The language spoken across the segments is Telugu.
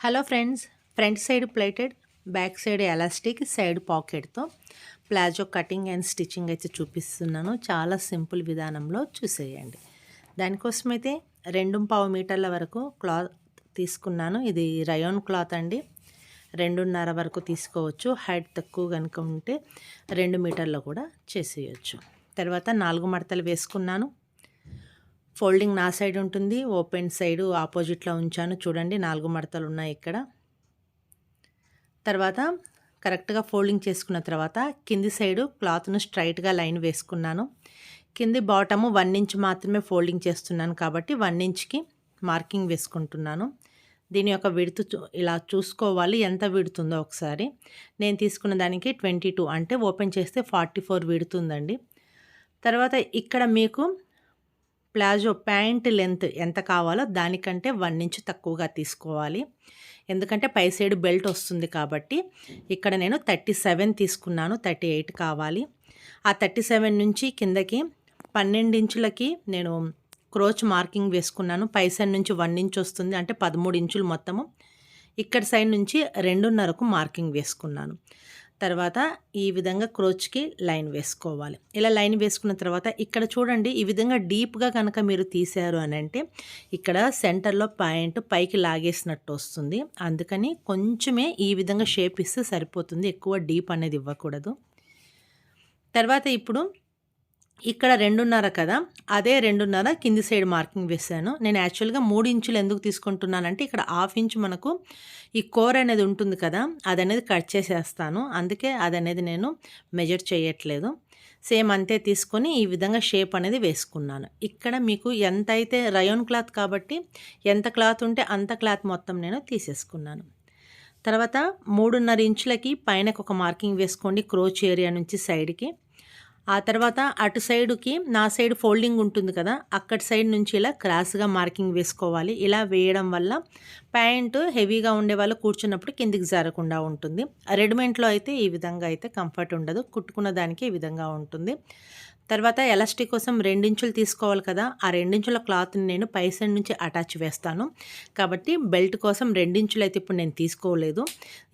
Hello friends front side pleated back side elastic side పాకెట్తో palazzo cutting and stitching అయితే చూపిస్తున్నాను. చాలా సింపుల్ విధానంలో చూసేయండి. దానికోసం అయితే రెండు పావు మీటర్ల వరకు క్లాత్ తీసుకున్నాను. ఇది రయోన్ క్లాత్ అండి. రెండున్నర వరకు తీసుకోవచ్చు. హైట్ తక్కువ కనుక ఉంటే రెండు మీటర్లు కూడా చేసేయచ్చు. తర్వాత నాలుగు మడతలు వేసుకున్నాను. ఫోల్డింగ్ నా సైడ్ ఉంటుంది ఓపెన్ సైడ్ ఆపోజిట్లో ఉంచాను. చూడండి నాలుగు మడతలు ఉన్నాయి ఇక్కడ. తర్వాత కరెక్ట్గా ఫోల్డింగ్ చేసుకున్న తర్వాత కింది సైడు క్లాత్ను స్ట్రైట్గా లైన్ వేసుకున్నాను. కింది బాటము వన్ ఇంచ్ మాత్రమే ఫోల్డింగ్ చేస్తున్నాను కాబట్టి వన్ ఇంచ్కి మార్కింగ్ వేసుకుంటున్నాను. దీని యొక్క విడుతు ఇలా చూసుకోవాలి. ఎంత విడుతుందో ఒకసారి. నేను తీసుకున్న దానికి ట్వంటీ టూ అంటే ఓపెన్ చేస్తే ఫార్టీ ఫోర్ విడుతుందండి. తర్వాత ఇక్కడ మీకు ప్లాజో ప్యాంట్ లెంత్ ఎంత కావాలో దానికంటే వన్ ఇంచ్ తక్కువగా తీసుకోవాలి. ఎందుకంటే పై సైడ్ బెల్ట్ వస్తుంది కాబట్టి ఇక్కడ నేను థర్టీ సెవెన్ తీసుకున్నాను థర్టీ ఎయిట్ కావాలి. ఆ థర్టీ సెవెన్ నుంచి కిందకి పన్నెండు ఇంచులకి నేను క్రోచ్ మార్కింగ్ వేసుకున్నాను. పై సైడ్ నుంచి వన్ ఇంచ్ వస్తుంది అంటే పదమూడు ఇంచులు మొత్తము. ఇక్కడ సైడ్ నుంచి రెండున్నరకు మార్కింగ్ వేసుకున్నాను. తర్వాత ఈ విధంగా క్రోచ్కి లైన్ వేసుకోవాలి. ఇలా లైన్ వేసుకున్న తర్వాత ఇక్కడ చూడండి ఈ విధంగా డీప్గా కనుక మీరు తీశారు అని అంటే ఇక్కడ సెంటర్లో పాయింట్ పైకి లాగేసినట్టు వస్తుంది. అందుకని కొంచెమే ఈ విధంగా షేప్ ఇస్తే సరిపోతుంది. ఎక్కువ డీప్ అనేది ఇవ్వకూడదు. తర్వాత ఇప్పుడు ఇక్కడ రెండున్నర కదా అదే రెండున్నర కింది సైడ్ మార్కింగ్ వేసాను నేను యాక్చువల్గా మూడు ఇంచులు ఎందుకు తీసుకుంటున్నానంటే ఇక్కడ హాఫ్ ఇంచ్ మనకు ఈ కోర్ అనేది ఉంటుంది కదా అది అనేది కట్ చేసేస్తాను. అందుకే అది అనేది నేను మెజర్ చేయట్లేదు. సేమ్ అంతే తీసుకొని ఈ విధంగా షేప్ అనేది వేసుకున్నాను. ఇక్కడ మీకు ఎంత అయితే రయోన్ క్లాత్ కాబట్టి ఎంత క్లాత్ ఉంటే అంత క్లాత్ మొత్తం నేను తీసేసుకున్నాను. తర్వాత మూడున్నర ఇంచులకి పైనకు ఒక మార్కింగ్ వేసుకోండి క్రోచ్ ఏరియా నుంచి సైడ్కి ఆ తర్వాత అటు సైడుకి నా సైడ్ ఫోల్డింగ్ ఉంటుంది కదా అక్కడి సైడ్ నుంచి ఇలా క్రాస్గా మార్కింగ్ వేసుకోవాలి. ఇలా వేయడం వల్ల ప్యాంటు హెవీగా ఉండే వాళ్ళు కూర్చున్నప్పుడు కిందికి జారకుండా ఉంటుంది. రెడీమేడ్లో అయితే ఈ విధంగా అయితే కంఫర్ట్ ఉండదు కుట్టుకున్న దానికి ఈ విధంగా ఉంటుంది. తర్వాత ఎలాస్టిక్ కోసం రెండించులు తీసుకోవాలి కదా ఆ రెండించుల క్లాత్ని నేను పై సైడ్ నుంచి అటాచ్ వేస్తాను. కాబట్టి బెల్ట్ కోసం రెండించులు అయితే ఇప్పుడు నేను తీసుకోలేదు.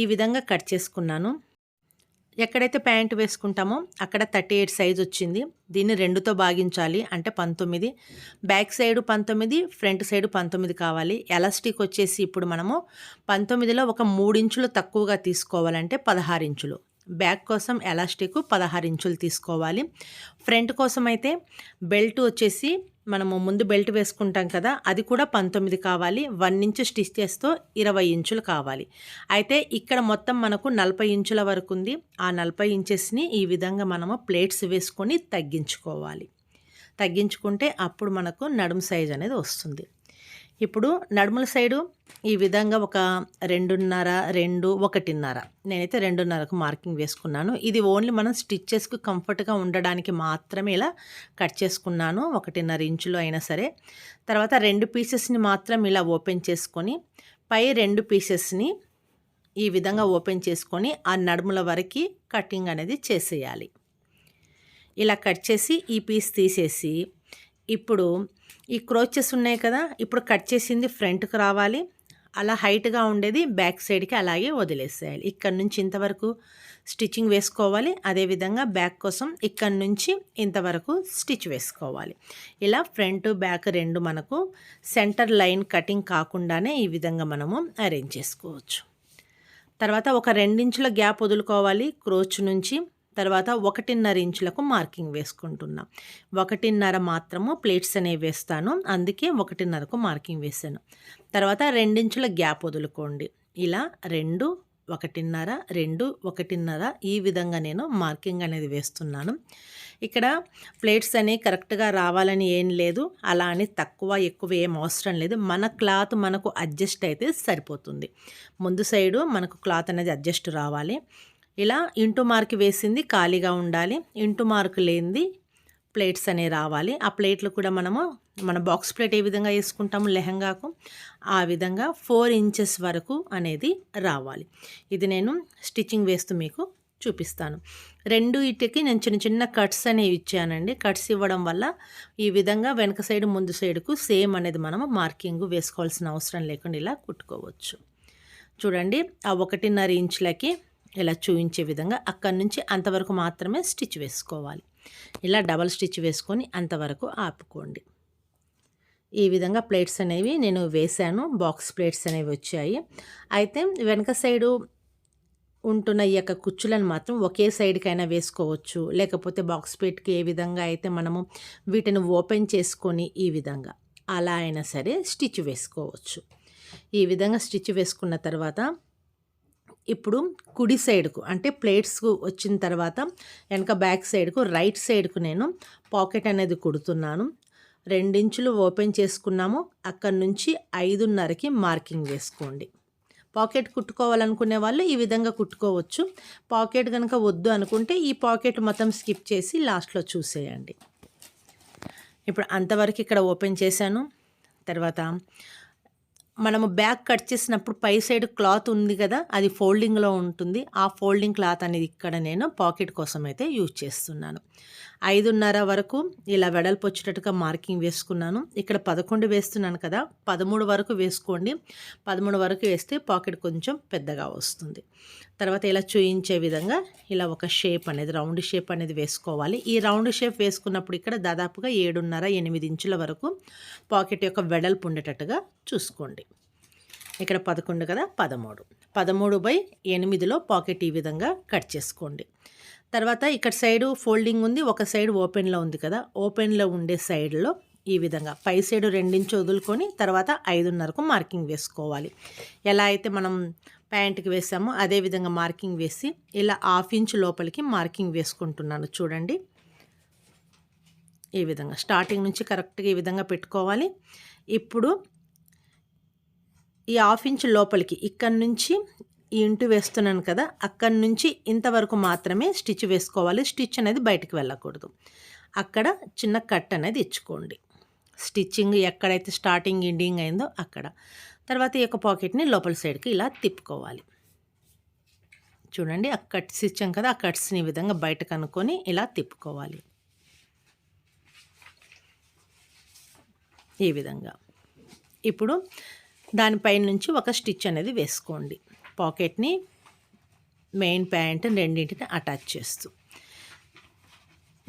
ఈ విధంగా కట్ చేసుకున్నాను. ఎక్కడైతే ప్యాంట్ వేసుకుంటామో అక్కడ థర్టీ ఎయిట్ సైజ్ వచ్చింది. దీన్ని రెండుతో భాగించాలి. అంటే పంతొమ్మిది. బ్యాక్ సైడ్ పంతొమ్మిది ఫ్రంట్ సైడ్ పంతొమ్మిది కావాలి. ఎలాస్టిక్ వచ్చేసి ఇప్పుడు మనము పంతొమ్మిదిలో ఒక మూడు ఇంచులు తక్కువగా తీసుకోవాలంటే పదహారు ఇంచులు. బ్యాక్ కోసం ఎలాస్టిక్ పదహారు ఇంచులు తీసుకోవాలి. ఫ్రంట్ కోసం అయితే బెల్ట్ వచ్చేసి మనము ముందు బెల్ట్ వేసుకుంటాం కదా అది కూడా పంతొమ్మిది కావాలి. వన్ ఇంచు స్టిచ్చెస్తో ఇరవై ఇంచులు కావాలి. అయితే ఇక్కడ మొత్తం మనకు నలభై ఇంచుల వరకు ఉంది. ఆ నలభై ఇంచెస్ని ఈ విధంగా మనము ప్లేట్స్ వేసుకొని తగ్గించుకోవాలి. తగ్గించుకుంటే అప్పుడు మనకు నడుము సైజ్ అనేది వస్తుంది. ఇప్పుడు నడుముల సైడు ఈ విధంగా ఒక రెండున్నర రెండు ఒకటిన్నర. నేనైతే రెండున్నరకు మార్కింగ్ వేసుకున్నాను. ఇది ఓన్లీ మనం స్టిచ్చెస్కి కంఫర్ట్గా ఉండడానికి మాత్రమే ఇలా కట్ చేసుకున్నాను. ఒకటిన్నర ఇంచులో అయినా సరే. తర్వాత రెండు పీసెస్ని మాత్రం ఇలా ఓపెన్ చేసుకొని పై రెండు పీసెస్ని ఈ విధంగా ఓపెన్ చేసుకొని ఆ నడుముల వరకు కటింగ్ అనేది చేసేయాలి. ఇలా కట్ చేసి ఈ పీస్ తీసేసి ఇప్పుడు ఈ క్రోచెస్ ఉన్నాయి కదా ఇప్పుడు కట్ చేసింది ఫ్రంట్కి రావాలి. అలా హైట్గా ఉండేది బ్యాక్ సైడ్కి అలాగే వదిలేసేయాలి. ఇక్కడ నుంచి ఇంతవరకు స్టిచ్చింగ్ వేసుకోవాలి. అదేవిధంగా బ్యాక్ కోసం ఇక్కడ నుంచి ఇంతవరకు స్టిచ్ వేసుకోవాలి. ఇలా ఫ్రంట్ బ్యాక్ రెండు మనకు సెంటర్ లైన్ కటింగ్ కాకుండానే ఈ విధంగా మనము అరేంజ్ చేసుకోవచ్చు. తర్వాత ఒక రెండించుల గ్యాప్ వదులుకోవాలి క్రోచ్ నుంచి. తర్వాత ఒకటిన్నర ఇంచులకు మార్కింగ్ వేసుకుంటున్నాం. ఒకటిన్నర మాత్రము ప్లేట్స్ అనేవి వేస్తాను. అందుకే ఒకటిన్నరకు మార్కింగ్ వేసాను. తర్వాత రెండించుల గ్యాప్ వదులుకోండి. ఇలా రెండు ఒకటిన్నర రెండు ఒకటిన్నర ఈ విధంగా నేను మార్కింగ్ అనేది వేస్తున్నాను. ఇక్కడ ప్లేట్స్ అనేవి కరెక్ట్గా రావాలని ఏం లేదు. అలా అని తక్కువ ఎక్కువ ఏం అవసరం లేదు. మన క్లాత్ మనకు అడ్జస్ట్ అయితే సరిపోతుంది. ముందు సైడు మనకు క్లాత్ అనేది అడ్జస్ట్ రావాలి. ఇలా ఇంటూ మార్క్ వేసింది ఖాళీగా ఉండాలి. ఇంటూ మార్క్ లేనిది ప్లేట్స్ అనేవి రావాలి. ఆ ప్లేట్లు కూడా మనము మన బాక్స్ ప్లేట్ ఏ విధంగా వేసుకుంటాము? లెహంగాకు. ఆ విధంగా ఫోర్ ఇంచెస్ వరకు అనేది రావాలి. ఇది నేను స్టిచ్చింగ్ వేస్తూ మీకు చూపిస్తాను. రెండు ఇటుకి నేను చిన్న చిన్న కట్స్ అనేవి ఇచ్చానండి. కట్స్ ఇవ్వడం వల్ల ఈ విధంగా వెనక సైడ్ ముందు సైడ్కు సేమ్ అనేది మనము మార్కింగ్ వేసుకోవాల్సిన అవసరం లేకుండా ఇలా కుట్టుకోవచ్చు. చూడండి ఆ ఒకటిన్నర ఇంచులకి ఇలా చూపించే విధంగా అక్కడి నుంచి అంతవరకు మాత్రమే స్టిచ్ వేసుకోవాలి. ఇలా డబల్ స్టిచ్ వేసుకొని అంతవరకు ఆపుకోండి. ఈ విధంగా ప్లేట్స్ అనేవి నేను వేశాను. బాక్స్ ప్లేట్స్ అనేవి వచ్చాయి. అయితే వెనక సైడు ఉంటున్న ఈ యొక్క కుచ్చులను మాత్రం ఒకే సైడ్కైనా వేసుకోవచ్చు. లేకపోతే బాక్స్ ప్లేట్కి ఏ విధంగా అయితే మనము వీటిని ఓపెన్ చేసుకొని ఈ విధంగా అలా అయినా సరే స్టిచ్ వేసుకోవచ్చు. ఈ విధంగా స్టిచ్ వేసుకున్న తర్వాత ఇప్పుడు కుడి సైడ్కు అంటే ప్లేట్స్కు వచ్చిన తర్వాత వెనక బ్యాక్ సైడ్కు రైట్ సైడ్కు నేను పాకెట్ అనేది కుడుతున్నాను. రెండించులు ఓపెన్ చేసుకున్నాము. అక్కడి నుంచి ఐదున్నరకి మార్కింగ్ వేసుకోండి. పాకెట్ కుట్టుకోవాలనుకునే వాళ్ళు ఈ విధంగా కుట్టుకోవచ్చు. పాకెట్ కనుక వద్దు అనుకుంటే ఈ పాకెట్ మొత్తం స్కిప్ చేసి లాస్ట్లో చూసేయండి. ఇప్పుడు అంతవరకు ఇక్కడ ఓపెన్ చేశాను. తర్వాత మనము బ్యాక్ కట్ చేసినప్పుడు పై సైడ్ క్లాత్ ఉంది కదా అది ఫోల్డింగ్లో ఉంటుంది. ఆ ఫోల్డింగ్ క్లాత్ అనేది ఇక్కడ నేను పాకెట్ కోసం అయితే యూజ్ చేస్తున్నాను. ఐదున్నర వరకు ఇలా వెడల్పు వచ్చేటట్టుగా మార్కింగ్ వేసుకున్నాను. ఇక్కడ పదకొండు వేస్తున్నాను కదా పదమూడు వరకు వేసుకోండి. పదమూడు వరకు వేస్తే పాకెట్ కొంచెం పెద్దగా వస్తుంది. తర్వాత ఇలా చూయించే విధంగా ఇలా ఒక షేప్ అనేది రౌండ్ షేప్ అనేది వేసుకోవాలి. ఈ రౌండ్ షేప్ వేసుకున్నప్పుడు ఇక్కడ దాదాపుగా ఏడున్నర ఎనిమిది ఇంచుల వరకు పాకెట్ యొక్క వెడల్పు ఉండేటట్టుగా చూసుకోండి. ఇక్కడ పదకొండు కదా పదమూడు. పదమూడు బై ఎనిమిదిలో పాకెట్ ఈ విధంగా కట్ చేసుకోండి. తర్వాత ఇక్కడ సైడు ఫోల్డింగ్ ఉంది ఒక సైడ్ ఓపెన్లో ఉంది కదా. ఓపెన్లో ఉండే సైడ్లో ఈ విధంగా పై సైడ్ రెండించి వదులుకొని తర్వాత ఐదున్నరకు మార్కింగ్ వేసుకోవాలి. ఎలా అయితే మనం ప్యాంట్కి వేసామో అదే విధంగా మార్కింగ్ వేసి ఇలా హాఫ్ ఇంచ్ లోపలికి మార్కింగ్ వేసుకుంటున్నాను చూడండి. ఈ విధంగా స్టార్టింగ్ నుంచి కరెక్ట్గా ఈ విధంగా పెట్టుకోవాలి. ఇప్పుడు ఈ హాఫ్ ఇంచ్ లోపలికి ఇక్కడ నుంచి ఈ ఇంటి వేస్తున్నాను కదా అక్కడి నుంచి ఇంతవరకు మాత్రమే స్టిచ్ వేసుకోవాలి. స్టిచ్ అనేది బయటకు వెళ్ళకూడదు. అక్కడ చిన్న కట్ అనేది ఇచ్చుకోండి. స్టిచ్చింగ్ ఎక్కడైతే స్టార్టింగ్ ఎండింగ్ అయిందో అక్కడ. తర్వాత ఈ యొక్క పాకెట్ని లోపల సైడ్కి ఇలా తిప్పుకోవాలి. చూడండి ఆ కట్స్ ఇచ్చాం కదా ఆ కట్స్ని ఈ విధంగా బయట కనుక్కొని ఇలా తిప్పుకోవాలి. ఈ విధంగా. ఇప్పుడు దానిపై నుంచి ఒక స్టిచ్ అనేది వేసుకోండి. పాకెట్ని మెయిన్ ప్యాంట్ రెండింటిని అటాచ్ చేస్తూ.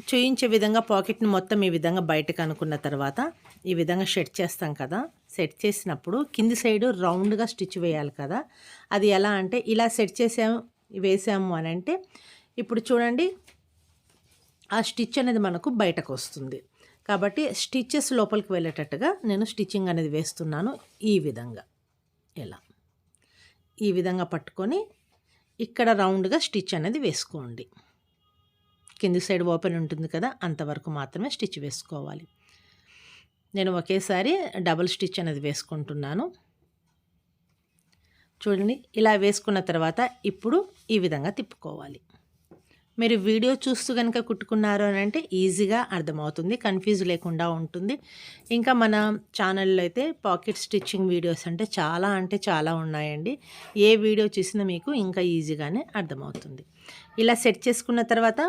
చూయించే విధంగా పాకెట్ని మొత్తం ఈ విధంగా బయటకు అనుకున్న తర్వాత ఈ విధంగా సెట్ చేస్తాం కదా. సెట్ చేసినప్పుడు కింది సైడు రౌండ్గా స్టిచ్ వేయాలి కదా. అది ఎలా అంటే ఇలా సెట్ చేసాము వేసాము అని అంటే ఇప్పుడు చూడండి ఆ స్టిచ్ అనేది మనకు బయటకు వస్తుంది. కాబట్టి స్టిచ్చెస్ లోపలికి వెళ్ళేటట్టుగా నేను స్టిచ్చింగ్ అనేది వేస్తున్నాను ఈ విధంగా. ఎలా? ఈ విధంగా పట్టుకొని ఇక్కడ రౌండ్గా స్టిచ్ అనేది వేసుకోండి. కింది సైడ్ ఓపెన్ ఉంటుంది కదా అంతవరకు మాత్రమే స్టిచ్ వేసుకోవాలి. నేను ఒకేసారి డబుల్ స్టిచ్ అనేది వేసుకుంటున్నాను. చూడండి ఇలా వేసుకున్న తర్వాత ఇప్పుడు ఈ విధంగా తిప్పుకోవాలి. మీరు వీడియో చూస్తూ కనుక కుట్టుకున్నారు అని అంటే ఈజీగా అర్థమవుతుంది కన్ఫ్యూజ్ లేకుండా ఉంటుంది. ఇంకా మన ఛానల్లో అయితే పాకెట్ స్టిచ్చింగ్ వీడియోస్ అంటే చాలా అంటే చాలా ఉన్నాయండి. ఏ వీడియో చూసినా మీకు ఇంకా ఈజీగానే అర్థమవుతుంది. ఇలా సెట్ చేసుకున్న తర్వాత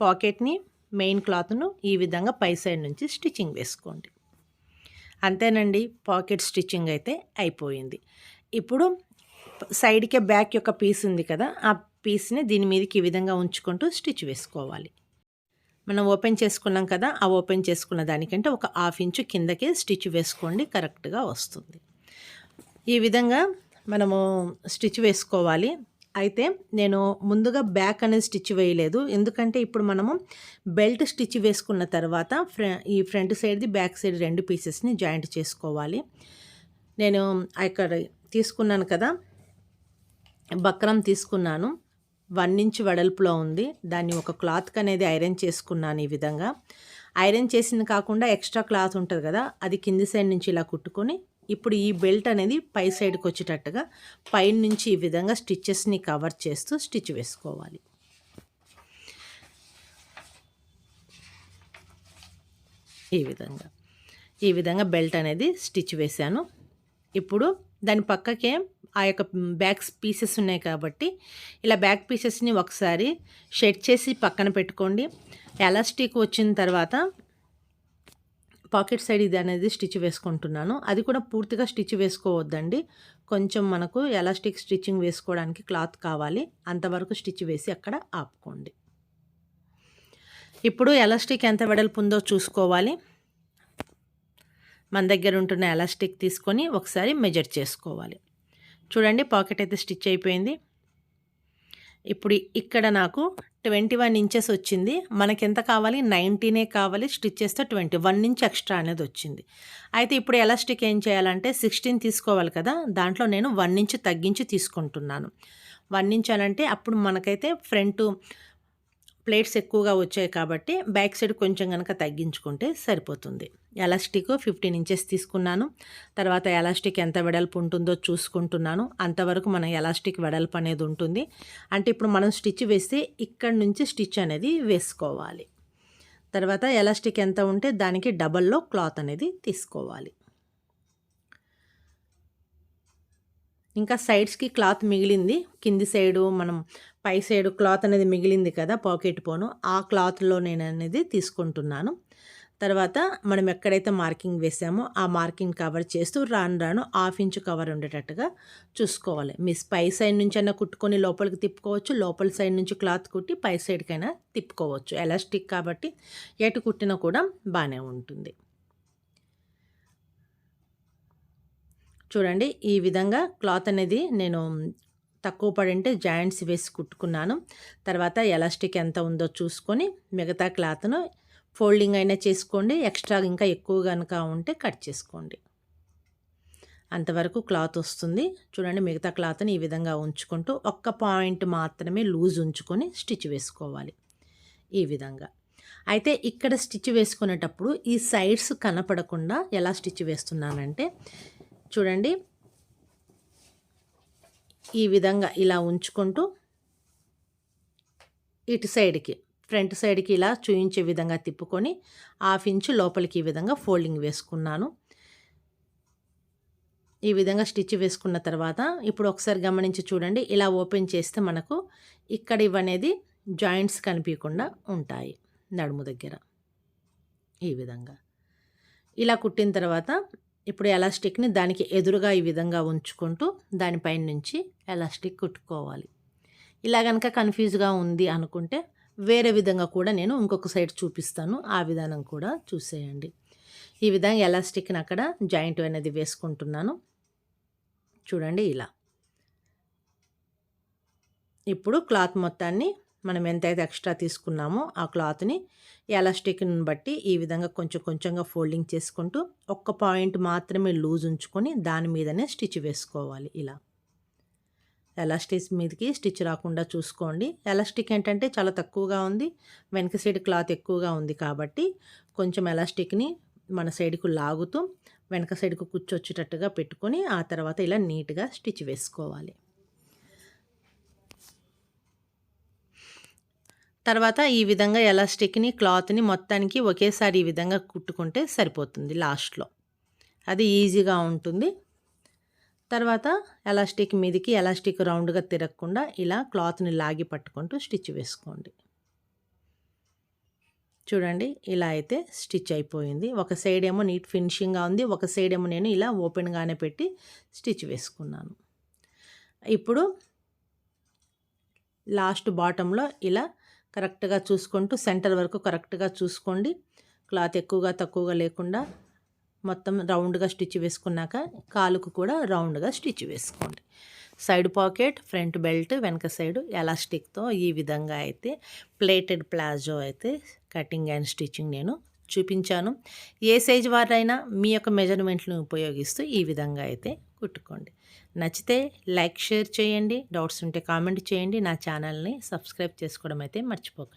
పాకెట్ని మెయిన్ క్లాత్ను ఈ విధంగా పై సైడ్ నుంచి స్టిచ్చింగ్ వేసుకోండి. అంతేనండి పాకెట్ స్టిచ్చింగ్ అయితే అయిపోయింది. ఇప్పుడు సైడ్కే బ్యాక్ యొక్క పీస్ ఉంది కదా ఆ పీస్ని దీని మీదకి ఈ విధంగా ఉంచుకుంటూ స్టిచ్ వేసుకోవాలి. మనం ఓపెన్ చేసుకున్నాం కదా ఆ ఓపెన్ చేసుకున్న దానికంటే ఒక హాఫ్ ఇంచు కిందకే స్టిచ్ వేసుకోండి కరెక్ట్గా వస్తుంది. ఈ విధంగా మనము స్టిచ్ వేసుకోవాలి. అయితే నేను ముందుగా బ్యాక్ అనేది స్టిచ్ వేయలేదు. ఎందుకంటే ఇప్పుడు మనము బెల్ట్ స్టిచ్ వేసుకున్న తర్వాత ఫ్ర ఈ ఫ్రంట్ సైడ్ది బ్యాక్ సైడ్ రెండు పీసెస్ని జాయింట్ చేసుకోవాలి. నేను అక్కడ తీసుకున్నాను కదా బక్రం తీసుకున్నాను. వన్ ఇంచ్ వెడల్పులో ఉంది. దాన్ని ఒక క్లాత్కి అనేది ఐరన్ చేసుకున్నాను ఈ విధంగా. ఐరన్ చేసింది కాకుండా ఎక్స్ట్రా క్లాత్ ఉంటుంది కదా అది కింది సైడ్ నుంచి ఇలా కుట్టుకొని ఇప్పుడు ఈ బెల్ట్ అనేది పై సైడ్కి వచ్చేటట్టుగా పైన నుంచి ఈ విధంగా స్టిచ్చెస్ని కవర్ చేస్తూ స్టిచ్ వేసుకోవాలి. ఈ విధంగా. ఈ విధంగా బెల్ట్ అనేది స్టిచ్ వేశాను. ఇప్పుడు దాని పక్కకే ఆ యొక్క బ్యాక్ పీసెస్ ఉన్నాయి కాబట్టి ఇలా బ్యాక్ పీసెస్ని ఒకసారి షెడ్ చేసి పక్కన పెట్టుకోండి. ఎలాస్టిక్ వచ్చిన తర్వాత పాకెట్ సైడ్ ఇది అనేది స్టిచ్ వేసుకుంటున్నాను. అది కూడా పూర్తిగా స్టిచ్ వేసుకోవద్దండి. కొంచెం మనకు ఎలాస్టిక్ స్టిచ్చింగ్ వేసుకోవడానికి క్లాత్ కావాలి. అంతవరకు స్టిచ్ వేసి అక్కడ ఆపుకోండి. ఇప్పుడు ఎలాస్టిక్ ఎంత వెడల్పు ఉందో చూసుకోవాలి. మన దగ్గర ఉంటున్న ఎలాస్టిక్ తీసుకొని ఒకసారి మెజర్ చేసుకోవాలి. చూడండి పాకెట్ అయితే స్టిచ్ అయిపోయింది. ఇప్పుడు ఇక్కడ నాకు ట్వంటీ వన్ ఇంచెస్ వచ్చింది. మనకి ఎంత కావాలి? నైంటీనే కావాలి. స్టిచ్ చేస్తే ట్వంటీ వన్ ఇంచ్ ఎక్స్ట్రా అనేది వచ్చింది. అయితే ఇప్పుడు ఎలాస్టిక్ ఏం చేయాలంటే సిక్స్టీన్ తీసుకోవాలి కదా దాంట్లో నేను వన్ ఇంచ్ తగ్గించి తీసుకుంటున్నాను. వన్ ఇంచ్ అనంటే అప్పుడు మనకైతే ఫ్రంట్ ప్లేట్స్ ఎక్కువగా వచ్చాయి కాబట్టి బ్యాక్ సైడ్ కొంచెం కనుక తగ్గించుకుంటే సరిపోతుంది. ఎలాస్టిక్ ఫిఫ్టీన్ ఇంచెస్ తీసుకున్నాను. తర్వాత ఎలాస్టిక్ ఎంత వెడల్పు ఉంటుందో చూసుకుంటున్నాను. అంతవరకు మన ఎలాస్టిక్ వెడల్పు అనేది ఉంటుంది. అంటే ఇప్పుడు మనం స్టిచ్ వేస్తే ఇక్కడ నుంచి స్టిచ్ అనేది వేసుకోవాలి. తర్వాత ఎలాస్టిక్ ఎంత ఉంటే దానికి డబల్లో క్లాత్ అనేది తీసుకోవాలి. ఇంకా సైడ్స్కి క్లాత్ మిగిలింది. కింది సైడు మనం పై సైడు క్లాత్ అనేది మిగిలింది కదా పాకెట్ పోను. ఆ క్లాత్లో నేను అనేది తీసుకుంటున్నాను. తర్వాత మనం ఎక్కడైతే మార్కింగ్ వేసామో ఆ మార్కింగ్ కవర్ చేస్తూ రాను రాను హాఫ్ ఇంచ్ కవర్ ఉండేటట్టుగా చూసుకోవాలి. మీ పై సైడ్ నుంచి అయినా కుట్టుకొని లోపలికి తిప్పుకోవచ్చు లోపల సైడ్ నుంచి క్లాత్ కుట్టి పై సైడ్కైనా తిప్పుకోవచ్చు. ఎలాస్టిక్ కాబట్టి ఎటు కుట్టినా కూడా బాగానే ఉంటుంది. చూడండి ఈ విధంగా క్లాత్ అనేది నేను తక్కువ పడింటే జాయింట్స్ వేసి కుట్టుకున్నాను. తర్వాత ఎలాస్టిక్ ఎంత ఉందో చూసుకొని మిగతా క్లాత్ను ఫోల్డింగ్ అయినా చేసుకోండి ఎక్స్ట్రా ఇంకా ఎక్కువ కనుక ఉంటే కట్ చేసుకోండి. అంతవరకు క్లాత్ వస్తుంది. చూడండి మిగతా క్లాత్ని ఈ విధంగా ఉంచుకుంటూ ఒక్క పాయింట్ మాత్రమే లూజ్ ఉంచుకొని స్టిచ్ వేసుకోవాలి. ఈ విధంగా. అయితే ఇక్కడ స్టిచ్ వేసుకునేటప్పుడు ఈ సైడ్స్ కనపడకుండా ఎలా స్టిచ్ వేస్తున్నానంటే చూడండి ఈ విధంగా ఇలా ఉంచుకుంటూ ఇటు సైడ్కి ఫ్రంట్ సైడ్కి ఇలా చూయించే విధంగా తిప్పుకొని హాఫ్ ఇంచు లోపలికి ఈ విధంగా ఫోల్డింగ్ వేసుకున్నాను. ఈ విధంగా స్టిచ్ వేసుకున్న తర్వాత ఇప్పుడు ఒకసారి గమనించి చూడండి. ఇలా ఓపెన్ చేస్తే మనకు ఇక్కడ ఇవనేది జాయింట్స్ కనిపించకుండా ఉంటాయి నడుము దగ్గర. ఈ విధంగా. ఇలా కుట్టిన తర్వాత ఇప్పుడు ఎలాస్టిక్ని దానికి ఎదురుగా ఈ విధంగా ఉంచుకుంటూ దానిపైన నుంచి ఎలాస్టిక్ కుట్టుకోవాలి. ఇలా కనుక కన్ఫ్యూజ్గా ఉంది అనుకుంటే వేరే విధంగా కూడా నేను ఇంకొక సైడ్ చూపిస్తాను. ఆ విధానం కూడా చూసేయండి. ఈ విధంగా ఎలాస్టిక్ని అక్కడ జాయింట్ అనేది వేసుకుంటున్నాను. చూడండి ఇలా. ఇప్పుడు క్లాత్ మొత్తాన్ని మనం ఎంతైతే ఎక్స్ట్రా తీసుకున్నామో ఆ క్లాత్ని ఎలాస్టిక్ని బట్టి ఈ విధంగా కొంచెం కొంచెంగా ఫోల్డింగ్ చేసుకుంటూ ఒక్క పాయింట్ మాత్రమే లూజ్ ఉంచుకొని దాని మీదనే స్టిచ్ వేసుకోవాలి. ఇలా. ఎలాస్టిక్ మీదకి స్టిచ్ రాకుండా చూసుకోండి. ఎలాస్టిక్ ఏంటంటే చాలా తక్కువగా ఉంది. వెనక సైడ్ క్లాత్ ఎక్కువగా ఉంది కాబట్టి కొంచెం ఎలాస్టిక్ని మన సైడ్కు లాగుతూ వెనక సైడ్కు కూర్చొచ్చేటట్టుగా పెట్టుకొని ఆ తర్వాత ఇలా నీట్గా స్టిచ్ వేసుకోవాలి. తర్వాత ఈ విధంగా ఎలాస్టిక్ని క్లాత్ని మొత్తానికి ఒకేసారి ఈ విధంగా కుట్టుకుంటే సరిపోతుంది లాస్ట్లో. అది ఈజీగా ఉంటుంది. తర్వాత ఎలాస్టిక్ మీదికి ఎలాస్టిక్ రౌండ్గా తిరగకుండా ఇలా క్లాత్ని లాగి పట్టుకుంటూ స్టిచ్ వేసుకోండి. చూడండి ఇలా అయితే స్టిచ్ అయిపోయింది. ఒక సైడ్ ఏమో నీట్ ఫినిషింగ్గా ఉంది ఒక సైడ్ ఏమో నేను ఇలా ఓపెన్గానే పెట్టి స్టిచ్ వేసుకున్నాను. ఇప్పుడు లాస్ట్ బాటంలో ఇలా కరెక్ట్గా చూసుకుంటూ సెంటర్ వరకు కరెక్ట్గా చూసుకోండి. క్లాత్ ఎక్కువగా తక్కువగా లేకుండా మొత్తం రౌండ్గా స్టిచ్ వేసుకున్నాక కాలుకు కూడా రౌండ్గా స్టిచ్ వేసుకోండి. సైడ్ పాకెట్ ఫ్రంట్ బెల్ట్ వెనక సైడ్ ఎలాస్టిక్తో ఈ విధంగా అయితే ప్లేటెడ్ ప్లాజో అయితే కటింగ్ అండ్ స్టిచ్చింగ్ నేను చూపించాను. ఏ సైజ్ వారైనా మీ యొక్క మెజర్మెంట్లను ఉపయోగిస్తూ ఈ విధంగా అయితే కుట్టుకోండి. నచ్చితే లైక్ షేర్ చేయండి. డౌట్స్ ఉంటే కామెంట్ చేయండి. నా ఛానల్ని సబ్స్క్రైబ్ చేసుకోవడం అయితే మర్చిపోకండి.